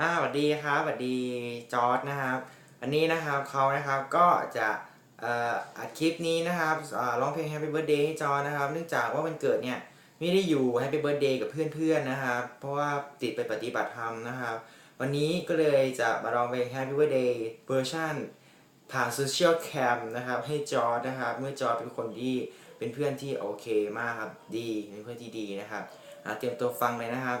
อ่าสวัสดีครับสวัสดีจอร์ดนะครับอันนี้นะครับเขานะครับก็จะเอ่ออัดคลิปนี้นะครับอ่าร้องเพลง Happy Birthday ให้จอร์ดนะครับ เนื่องจากว่าวันเกิดเนี่ยไม่ได้อยู่ Happy Birthday กับเพื่อนๆนะครับ เพราะว่าติดไปปฏิบัติธรรมนะครับ วันนี้ก็เลยจะมาร้องเพลง Happy Birthday เวอร์ชันผ่านโซเชียลแคมนะครับให้จอร์ดนะครับ เมื่อจอร์ดเป็นคนที่เป็นเพื่อนที่โอเคมากครับดีเป็นเพื่อนที่ดีนะครับเตรียมตัวฟังเลยนะครับ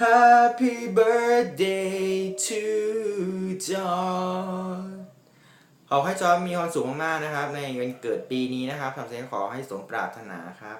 Happy birthday to John ขอให้จอมีความสุขมากๆนะครับ ในวันเกิดปีนี้นะครับทำสิ่งขอให้สมปรารถนาครับ